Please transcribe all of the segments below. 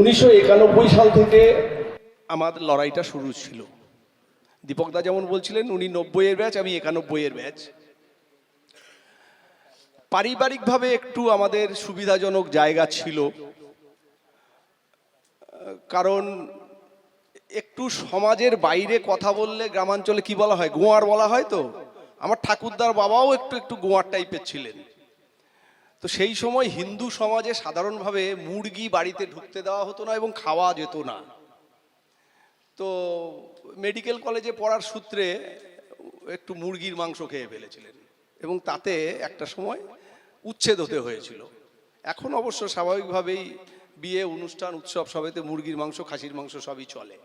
উনিশশো একানব্বই সাল থেকে আমার লড়াইটা শুরু ছিল। দীপকদা যেমন বলছিলেন, উনি নব্বইয়ের ব্যাচ, আমি একানব্বইয়ের ব্যাচ। পারিবারিকভাবে একটু আমাদের সুবিধাজনক জায়গা ছিল। কারণ একটু সমাজের বাইরে কথা বললে গ্রামাঞ্চলে কি বলা হয়, গোয়ার বলা হয় তো? আমার ঠাকুরদার বাবাও একটু একটু গোয়ার টাইপের ছিলেন। তো সেই সময় হিন্দু সমাজে সাধারণভাবে মুরগি বাড়িতে ঢুকতে দেওয়া হতো না এবং খাওয়া যেত না। তো মেডিকেল কলেজে পড়ার সূত্রে একটু মুরগির মাংস খেয়ে ফেলেছিলেন এবং তাতে একটা সময় উচ্ছেদ হতে হয়েছিল। এখন অবশ্য স্বাভাবিকভাবেই বিয়ে, অনুষ্ঠান, উৎসব সবেতে মুরগির মাংস, খাসির মাংস সবই চলে।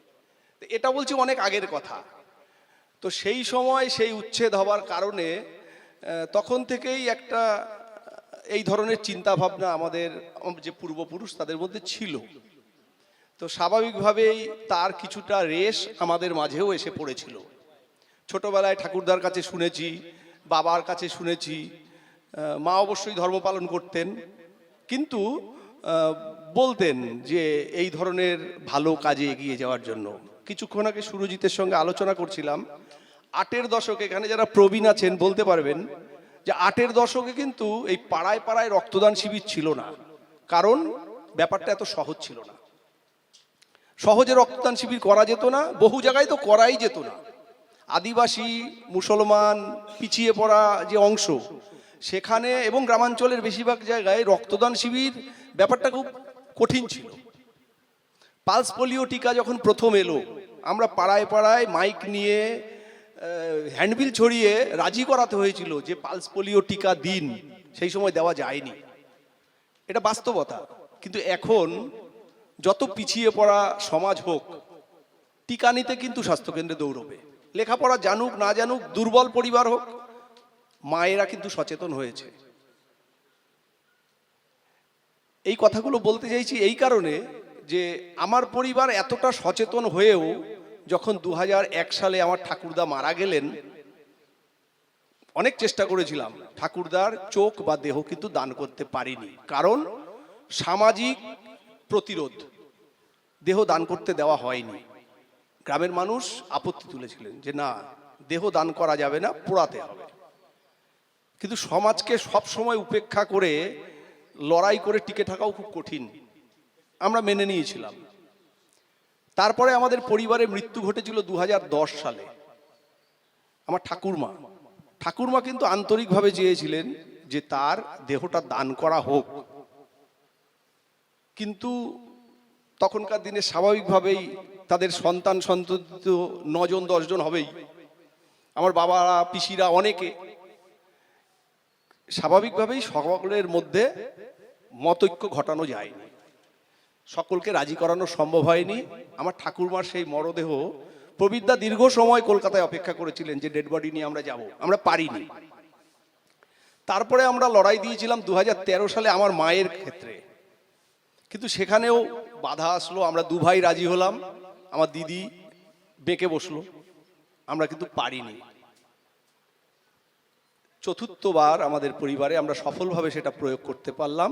এটা বলছি অনেক আগের কথা। তো সেই সময় সেই উচ্ছেদ হওয়ার কারণে তখন থেকেই একটা এই ধরনের চিন্তা ভাবনা আমাদের যে পূর্বপুরুষ তাদের মধ্যে ছিল। তো স্বাভাবিকভাবেই তার কিছুটা রেশ আমাদের মাঝেও এসে পড়েছিল। ছোটবেলায় ঠাকুরদার কাছে শুনেছি, বাবার কাছে শুনেছি মা অবশ্যই ধর্ম পালন করতেন, কিন্তু বলতেন যে এই ধরনের ভালো কাজে এগিয়ে যাওয়ার জন্য। কিছুক্ষণ আগে সুরজিতের সঙ্গে আলোচনা করছিলাম। আটের দশক, এখানে যারা প্রবীণ আছেন, বলতে পারবেন যে আটের দশকে কিন্তু এই পাড়ায় পাড়ায় রক্তদান শিবির ছিল না। কারণ ব্যাপারটা এত সহজ ছিল না। সহজে রক্তদান শিবির করা যেত না, বহু জায়গায় তো করাই যেত না। আদিবাসী, মুসলমান, পিছিয়ে পড়া যে অংশ, সেখানে এবং গ্রামাঞ্চলের বেশিরভাগ জায়গায় রক্তদান শিবির ব্যাপারটা খুব কঠিন ছিল। পালস পোলিও টিকা যখন প্রথম এলো, আমরা পাড়ায় পাড়ায় মাইক নিয়ে হ্যান্ডবিল ছড়িয়ে রাজি করাতে হয়েছিল যে পালস পোলিও টিকা দিন, সেই সময় দেওয়া যায়নি। এটা বাস্তবতা। কিন্তু এখন যত পিছিয়ে পড়া সমাজ হোক, টিকা নিতে কিন্তু স্বাস্থ্যকেন্দ্রে দৌড়বে। লেখাপড়া জানুক, না জানুক, দুর্বল পরিবার হোক, মায়েরা কিন্তু সচেতন হয়েছে। এই কথাগুলো বলতে চাইছি এই কারণে যে আমার পরিবার এতটা সচেতন হয়েও যখন দু হাজার এক সালে আমার ঠাকুরদা মারা গেলেন, অনেক চেষ্টা করেছিলাম। ঠাকুরদার চোখ বা দেহ কিন্তু দান করতে পারিনি। কারণ সামাজিক প্রতিরোধ, দেহ দান করতে দেওয়া হয়নি। গ্রামের মানুষ আপত্তি তুলেছিলেন যে না, দেহ দান করা যাবে না, পোড়াতে হবে। কিন্তু সমাজকে সব সময় উপেক্ষা করে লড়াই করে টিকে থাকাও খুব কঠিন। আমরা মেনে নিয়েছিলাম। তারপরে আমাদের পরিবারে মৃত্যু ঘটেছিল দু হাজার দশ সালে। আমার ঠাকুরমা। ঠাকুরমা কিন্তু আন্তরিকভাবে চেয়েছিলেন যে তার দেহটা দান করা হোক। কিন্তু তখনকার দিনে স্বাভাবিকভাবেই তাদের সন্তান সন্ততি নজন, দশজন হবেই। আমার বাবারা পিসিরা অনেকে স্বাভাবিকভাবেই সকলের মধ্যে মতৈক্য ঘটানো যায়নি। সকলকে রাজি করানো সম্ভব হয়নি। আমার ঠাকুরমার সেই মরদেহ প্রবিদ্যা দীর্ঘ সময় কলকাতায় অপেক্ষা করেছিলেন যে ডেড বডি নিয়ে আমরা যাব। আমরা পারিনি। তারপরে আমরা লড়াই দিয়েছিলাম দু হাজার তেরো সালে আমার মায়ের ক্ষেত্রে। কিন্তু সেখানেও বাধা আসলো, আমরা দু ভাই রাজি হলাম, আমার দিদি বেঁকে বসল, আমরা কিন্তু পারিনি। চতুর্থবার আমাদের পরিবারে আমরা সফলভাবে সেটা প্রয়োগ করতে পারলাম।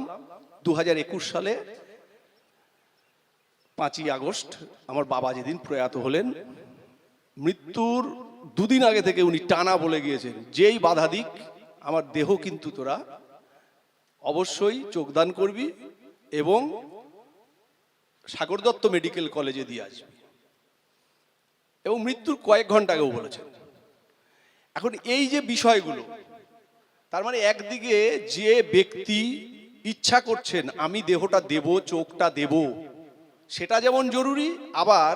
দু হাজার একুশ সালে পাঁচই আগস্ট আমার বাবা যেদিন প্রয়াত হলেন, মৃত্যুর দুদিন আগে থেকে উনি টানা বলে গিয়েছেন, যেই বাধা দিক, আমার দেহ কিন্তু তোরা অবশ্যই যোগদান করবি এবং সাগর দত্ত মেডিকেল কলেজে দিয়ে আসবি। এবং মৃত্যুর কয়েক ঘণ্টা আগেও বলেছেন। এখন এই যে বিষয়গুলো, তার মানে একদিকে যে ব্যক্তি ইচ্ছা করছেন, আমি দেহটা দেব, চোখটা দেব সেটা যেমন জরুরি, আবার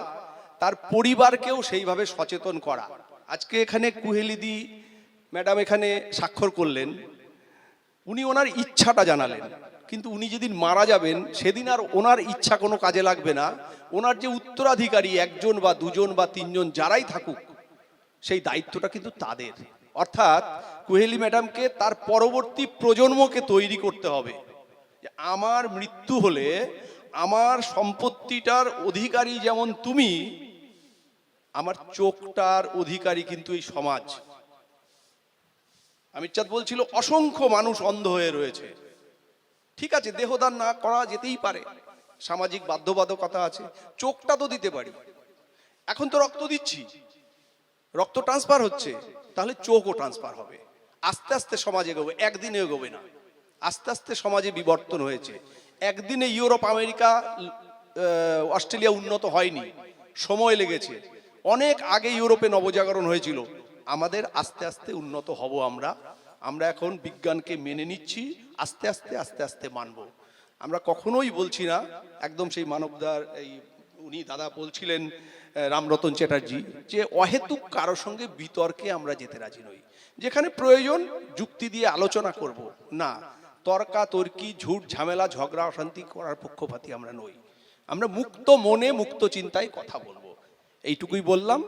তার পরিবারকেও সেইভাবে সচেতন করা। আজকে এখানে কুহেলিদি ম্যাডাম এখানে স্বাক্ষর করলেন। উনি ওনার ইচ্ছাটা জানালেন। কিন্তু উনি যেদিন মারা যাবেন, সেদিন আর ওনার ইচ্ছা কোনো কাজে লাগবে না। ওনার যে উত্তরাধিকারী একজন বা দুজন বা তিনজন যারাই থাকুক, সেই দায়িত্বটা কিন্তু তাদের। অর্থাৎ কুহেলি ম্যাডামকে তার পরবর্তী প্রজন্মকে তৈরি করতে হবে। আমার মৃত্যু হলে আমার সম্পত্তিটার অধিকারী যেমন তুমি, আমার চোখটার অধিকারী কিন্তু এই সমাজ। আমির চাঁদ বলছিল, অসংখ্য মানুষ অন্ধ হয়ে রয়েছে। ঠিক আছে, দেহদান না করা যেতেই পারে। সামাজিক বাধ্যবাধকতা আছে, চোখটা তো দিতে পারি। এখন তো রক্ত দিচ্ছি। রক্ত ট্রান্সফার হচ্ছে, তাহলে চোখও ট্রান্সফার হবে। আস্তে আস্তে সমাজ এগোবে, একদিনে এগোবে না। আস্তে আস্তে সমাজে বিবর্তন হয়েছে। একদিনে ইউরোপ, আমেরিকা অস্ট্রেলিয়া উন্নত হয়নি, সময় লেগেছে। অনেক আগে ইউরোপে নবজাগরণ হয়েছিল, আমাদের আস্তে আস্তে উন্নত হব আমরা। আমরা এখন বিজ্ঞানকে মেনে নিচ্ছি, আস্তে আস্তে আস্তে আস্তে মানব। আমরা কখনোই বলছি না, একদম সেই মানবদার এই উনি দাদা বলছিলেন রামরতন চ্যাটার্জি, যে অহেতুক কারোর সঙ্গে বিতর্কে আমরা যেতে রাজি নই। যেখানে প্রয়োজন, যুক্তি দিয়ে আলোচনা করব। না তর্কা, তর্কি, ঝুট, ঝামেলা, ঝগড়া, অশান্তি করার পক্ষপাতি আমরা নই। আমরা মুক্ত মনে, মুক্ত চিন্তায় কথা বলব। এইটুকুই বললাম।